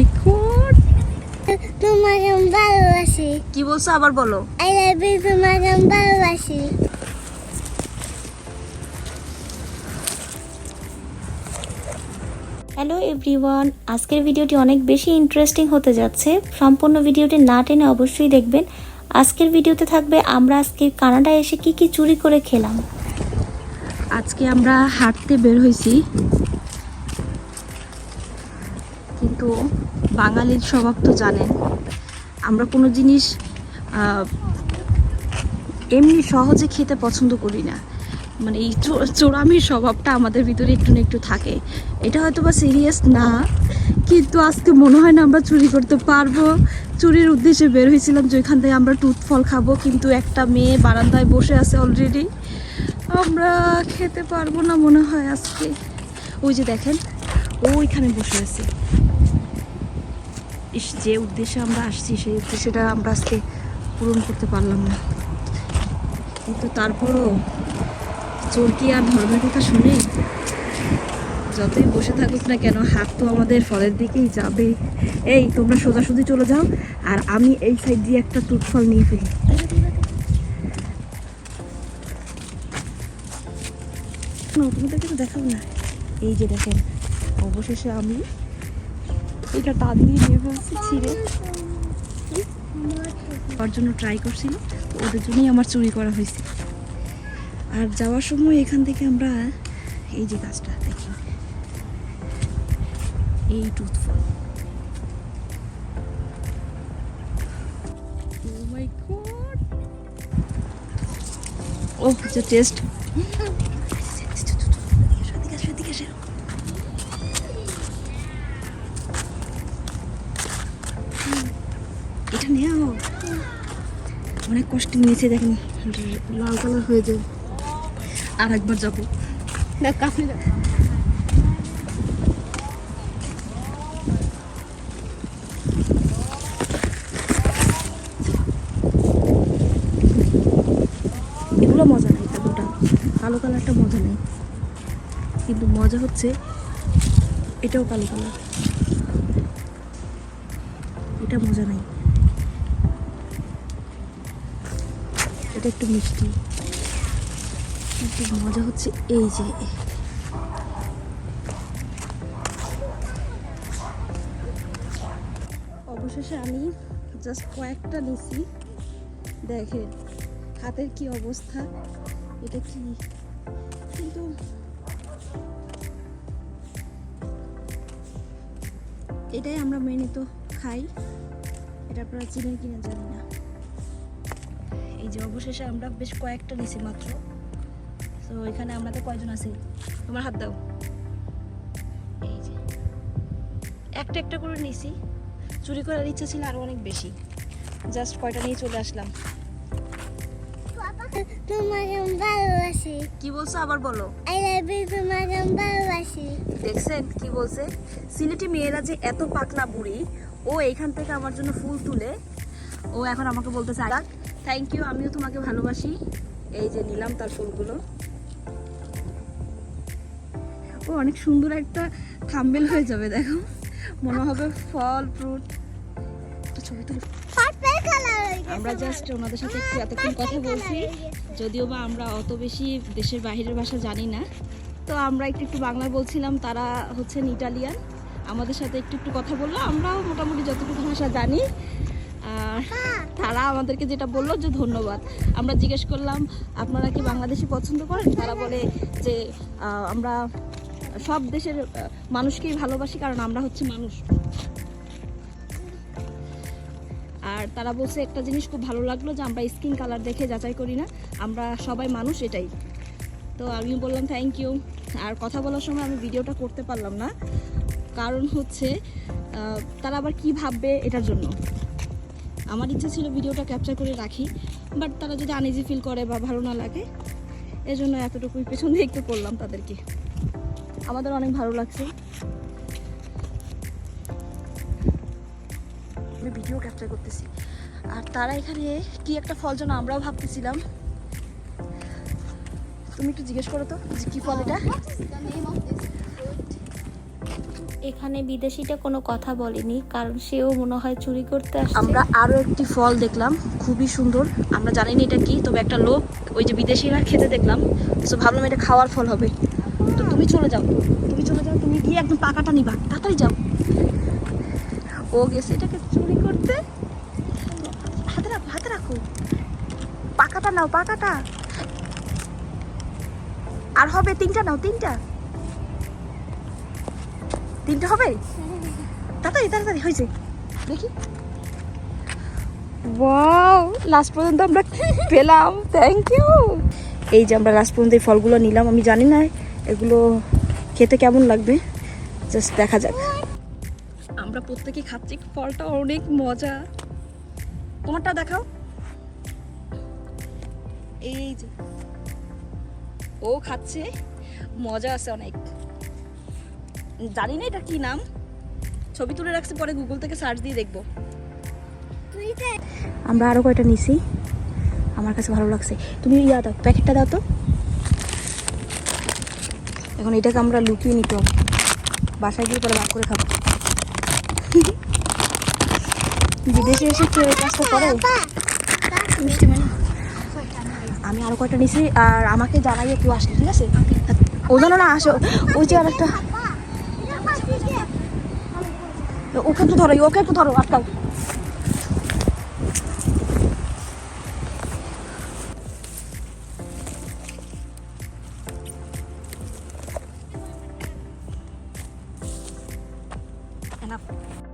মাই god তোমাকে আমি ভালোবাসি। কি বলছো আবার বলো। আই লাভ ইউ তোমাকে আমি ভালোবাসি। হ্যালো এভরিওয়ান আজকের ভিডিওটি অনেক বেশি ইন্টারেস্টিং হতে যাচ্ছে। সম্পূর্ণ ভিডিওটি না টেনে অবশ্যই দেখবেন। আজকের ভিডিওতে থাকবে আমরা আজকে কানাডায় এসে কি কি চুরি করে খেলাম। আজকে আমরা হাঁটতে বের হয়েছি। কিন্তু বাঙালির স্বভাব তো জানেন। আমরা কোনো জিনিস এমনি সহজে খেতে পছন্দ করি না। মানে এই চোরামির স্বভাবটা আমাদের ভিতরে একটু না একটু থাকে। এটা হয়তো বা সিরিয়াস না, কিন্তু আজকে মনে হয় না আমরা চুরি করতে পারব। চুরির উদ্দেশ্যে বের হয়েছিলাম যে ওইখান থেকে আমরা টুথ ফল খাব, কিন্তু একটা মেয়ে বারান্দায় বসে আছে অলরেডি আমরা খেতে পারব না মনে হয় আজকে। ওই যে দেখেন, ওইখানে বসে আছে। যে উদ্দেশ্যে আমরা আসছি, সেই উদ্দেশ্যটা আমরা আজকে পূরণ করতে পারলাম না। কিন্তু তারপরও চোর কি আর ধর্মের কথা শুনে যতই বসে থাকুক না কেন, হাত তো আমাদের ফলের দিকেই যাবে। এই, তোমরা সোজাসুজি চলে যাও, আর আমি এই সাইড দিয়ে একটা টুথ ফল নিয়ে ফেলি। তোমাদেরকে তো দেখাবো না। এই যে দেখেন, অবশেষে আমি এটা তা দিয়ে নিয়ে ফেলছি ছিঁড়ে। ওর জন্য ট্রাই করছিল ওদের জন্যই আমার চুরি করা হয়েছে। আর যাওয়ার সময় এখান থেকে আমরা এই যে গাছটা দেখি। এই টুথফল ও my god! এটা নেও অনেক কষ্ট নিয়েছে, দেখেন। লাল কালার হয়ে যায়। আর একবার যাব। দেখ, কাছে এগুলো মজা নেই তেমনটা কালো কালারটা মজা নেই। কিন্তু মজা হচ্ছে, এটাও কালো কালার। এটা মজা নেই। এটা একটু মিষ্টি। কিন্তু মজা হচ্ছে এই যে। অবশেষে আমি জাস্ট কয়েকটা নিছি। দেখেন, হাতের কি অবস্থা, এটা কি? কিন্তু এটাই আমরা মেনে তো খাই। এটা আপনারা চিনেন কিনা জানি না। যে অবশেষে আমরা বেশ কয়েকটা নিছি মাত্র। তো এখানে আমাদের কয়জন আছি? তোমার হাত দাও। এই যে। একটা একটা করে নিছি। চুরি করার ইচ্ছা ছিল আরও অনেক বেশি। জাস্ট কয়টা নিয়ে চলে আসলাম। তোমাকে ভালোবাসি কি বলছো আবার বলো। আই লাভ ইউ তোমাকে ভালোবাসি দেখছেন কি বলছে? সিলেটি মেয়েরা যে এত পাকনা বুড়ি ও এইখান থেকে আমার জন্য ফুল তুলে ও এখন আমাকে বলতে বলতেছে থ্যাংক ইউ আমিও তোমাকে ভালোবাসি। এই যে নিলাম তার ফুলগুলো। ও অনেক সুন্দর একটা থাম্বেল হয়ে যাবে দেখো। মনে হবে ফল ফ্রুট। ছবি তুলে। হয়ে আমরা জাস্ট ওনাদের সাথে একটু এতক্ষণ কথা বলছি। যদিও বা আমরা অত বেশি দেশের বাইরের ভাষা জানি না। তো আমরা একটু একটু বাংলা বলছিলাম তারা হচ্ছেন ইটালিয়ান। আমাদের সাথে একটু একটু কথা বলল। আমরাও মোটামুটি যতটুকু ভাষা জানি। তারা আমাদেরকে যেটা বলল যে ধন্যবাদ। আমরা জিজ্ঞেস করলাম, আপনারা কি বাংলাদেশি পছন্দ করেন? তারা বলে যে আমরা সব দেশের মানুষকেই ভালোবাসি কারণ আমরা হচ্ছে মানুষ। আর তারা বলছে, একটা জিনিস খুব ভালো লাগল যে আমরা স্কিন কালার দেখে যাচাই করি না, আমরা সবাই মানুষ এটাই। তো আমি বললাম থ্যাংক ইউ আর কথা বলার সময় আমি ভিডিওটা করতে পারলাম না। কারণ হচ্ছে তারা আবার কি ভাববে এটার জন্য? আমার ইচ্ছা ছিল ভিডিওটা ক্যাপচার করে রাখি বাট তারা যদি আনইজি ফিল করে বা ভালো না লাগে, এজন্য এতটুকুই পেছন একটু করলাম তাদেরকে। আমাদের অনেক ভালো লাগছে। আমি ভিডিও ক্যাপচার করতেছি। আর তারা এখানে কি একটা ফল যেন আমরাও ভাবতেছিলাম। তুমি একটু জিজ্ঞেস করো তো যে কি ফল এটা? এখানে বিদেশিটা কোনো কথা বলেনি, কারণ সেও মনে হয় চুরি করতে আসছে। আমরা আরও একটি ফল দেখলাম, খুবই সুন্দর। আমরা জানি না এটা কি, তবে একটা লোক, ওই যে বিদেশিরা খেতে দেখলাম। তো ভাবলাম এটা খাওয়ার ফল হবে। তো তুমি চলে যাও, তুমি চলে যাও, তুমি গিয়ে একদম পাকাটা নিবা, তাড়াতাড়ি যাও। ও গেছে এটাকে চুরি করতে। হাতে রাখো হাতে রাখো। পাকাটা নাও, পাকাটা। আর হবে তিনটা নাও, তিনটা। তিনটা হবে? তাড়াতাড়ি তাড়াতাড়ি, হয়েছে। দেখি। ওয়াও লাস্ট পর্যন্ত আমরা পেলাম। থ্যাংক ইউ এই যে আমরা লাস্ট পর্যন্ত এই ফলগুলো নিলাম, আমি জানি না এগুলো খেতে কেমন লাগবে। জাস্ট দেখা যাক। আমরা প্রত্যেকে খাচ্ছি, ফলটা অনেক মজা। তোমারটা দেখাও। এই যে। ও খাচ্ছে। মজা আছে অনেক। জানি না এটা কি নাম। ছবি তুলে রাখছি, পরে গুগল থেকে সার্চ দিয়ে দেখব। আমরা আরও কয়টা নিছি? আমার কাছে ভালো লাগছে। তুমি ইয়া দাও, প্যাকেটটা দাও তো। এখন এটাকে আমরা লুকিয়ে নিতে বাসায় গিয়ে পরে ভাগ করে খাব। বিদেশে এসে কেউ কাজটা করে? আমি আরও কয়টা নিছি, আর আমাকে জানাই কেউ আসে, ঠিক আছে? ও জানো না, আসো। ওই যে আর একটা ওকে একটু ধরো ওকে একটু ধরো আটকাও।